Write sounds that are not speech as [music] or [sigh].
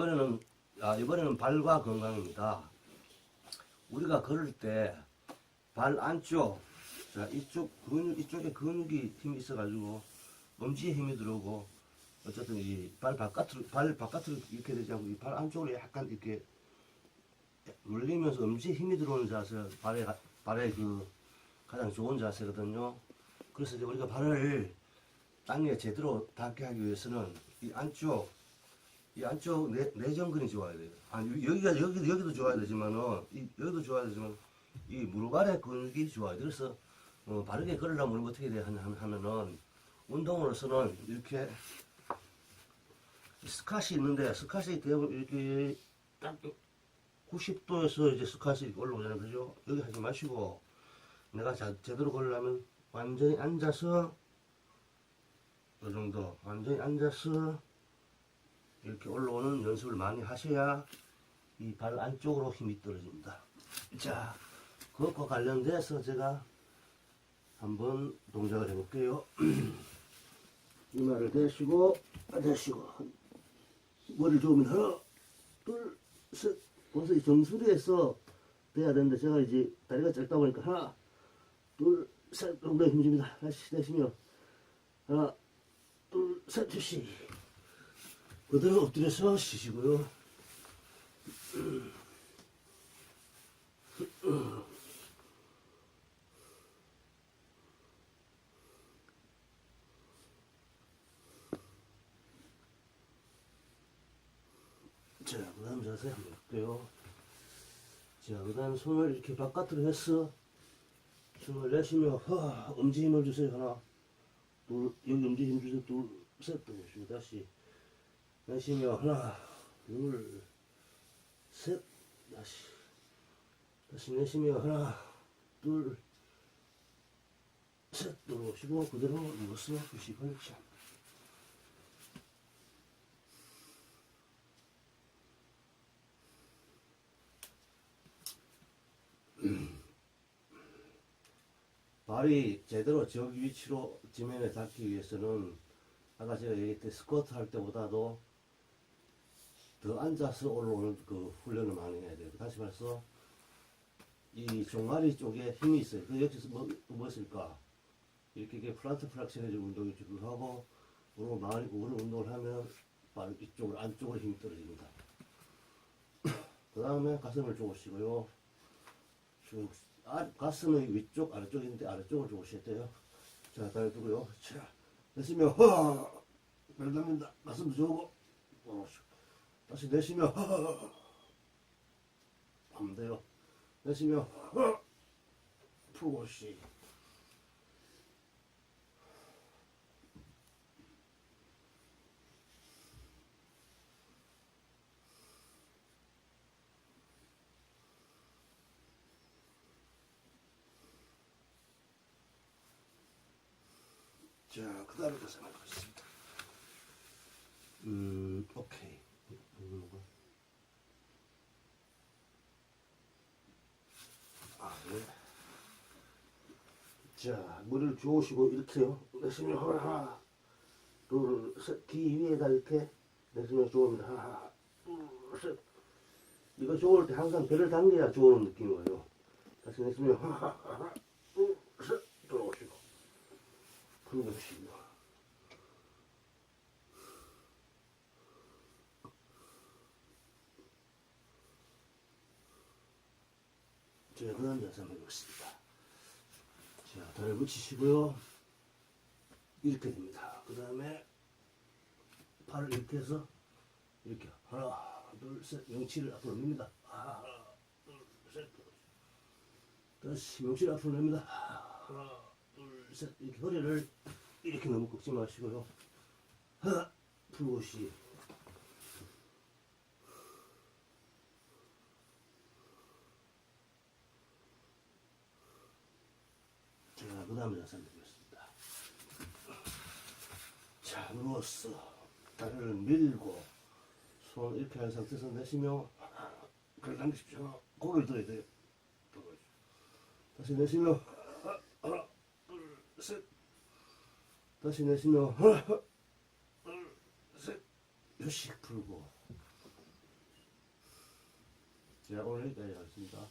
이번에는 아, 이번에는 발과 건강입니다. 우리가 걸을 때 발 안쪽, 자 이쪽 근육 이쪽에 근육이 힘이 있어가지고 엄지에 힘이 들어오고 어쨌든 이 발 바깥으로 발 바깥으로 이렇게 되지 않고 이 발 안쪽으로 약간 이렇게 물리면서 엄지에 힘이 들어오는 자세 발에 가- 발에 그 가장 좋은 자세거든요. 그래서 이제 우리가 발을 땅에 제대로 닿게 하기 위해서는 이 안쪽 이 안쪽 내, 내전근이 좋아야 돼요. 아니 여기가 여기도 여기도 좋아야 되지만은 이, 여기도 좋아야 되지만 이 무릎 아래 근육이 좋아야 돼. 그래서 어, 바르게 걸으려면 우리가 어떻게 돼야 하면은 운동으로서는 이렇게 스카시 있는데 스카시 대부분 이렇게 딱 90도에서 이제 스카시 올라오잖아요. 그죠? 여기 하지 마시고 내가 자, 제대로 걸으려면 완전히 앉아서 이 정도 완전히 앉아서 이렇게 올라오는 연습을 많이 하셔야 이 발 안쪽으로 힘이 떨어집니다. 자, 그것과 관련돼서 제가 한번 동작을 해볼게요. [clears throat] 이마를 대시고, 대시고, 머리를 조으면 하나, 둘, 셋. 벌써 이 정수리에서 돼야 되는데 제가 이제 다리가 짧다 보니까 하나, 둘, 셋. 엉덩이 힘줍니다. 다시 대시며, 하나, 둘, 셋, 휴식. 그대로 엎드려서 쉬시고요. 자, 그 다음 자세 한번 할게요. 자, 그 다음 손을 이렇게 바깥으로 해서 숨을 내쉬며, 허, 엄지 힘을 주세요. 하나, 둘, 여기 엄지 힘 주세요. 둘, 셋, 또 내쉬고, 다시. 내쉬며, 하나, 둘, 셋, 다시. 다시 내쉬며, 하나, 둘, 셋, 들어오시고, 그대로 누워서 휴식을 시작. 발이 제대로 저 위치로 지면에 닿기 위해서는 아까 제가 얘기했듯이 스쿼트 할 때보다도 더 앉아서 올라오는 그 훈련을 많이 해야 돼요. 다시 말해서 이 종아리 쪽에 힘이 있어요. 그 여기서 뭐, 뭐 있을까? 이렇게, 플란트 플락션 해주는 운동이 지금 하고 무릎 많이 구부는 운동을 하면 발 이쪽으로 안쪽으로 힘이 떨어집니다. [clears throat] 그 다음에 가슴을 조으시고요. 쭉 아, 가슴의 위쪽 아래쪽인데 아래쪽을 조으셔야 돼요. 자, 다리 두고요. 자, 내쉬며 허, 벨 담는다. 가슴 조고 어, 다시 내쉬며 허, 하면 돼요. 내쉬며 허, 풀고 쉬. 자, 그 다음에 가서 해보겠습니다. 음, 오케이. 음, 뭐가? 아, 네. 자, 물을 주우시고 이렇게요. 내쉬면 하나, 둘, 셋. 귀 위에다 이렇게 내쉬면 좋습니다. 하나, 둘, 셋. 이거 좋을 때 항상 배를 당겨야 좋은 느낌이에요. 다시 내쉬면 하나, 하나, 둘, 셋. 들어오시고. 그 다음 자세 한번 해보겠습니다. 자, 다리 붙이시고요. 이렇게 됩니다. 그 다음에 팔을 이렇게 해서 이렇게 하나, 둘, 셋, 명치를 앞으로 냅니다. 하나, 둘, 셋. 다시 명치를 앞으로 냅니다. 하나, 둘, 셋. 이렇게 허리를 이렇게 너무 꺾지 마시고요. 하나, 풀고 쉬. 자, 그 다음에 자세 드리겠습니다. 자, 누웠어. 다리를 밀고, 손 이렇게 한 상태에서 내쉬며, 그걸 당기십시오. 고개를 들어야 돼요. 다시 내쉬며, 하나, 둘, 셋. 다시 내쉬며, 하나, 둘, 셋. 휴식 풀고. 자, 오늘 여기까지 하겠습니다.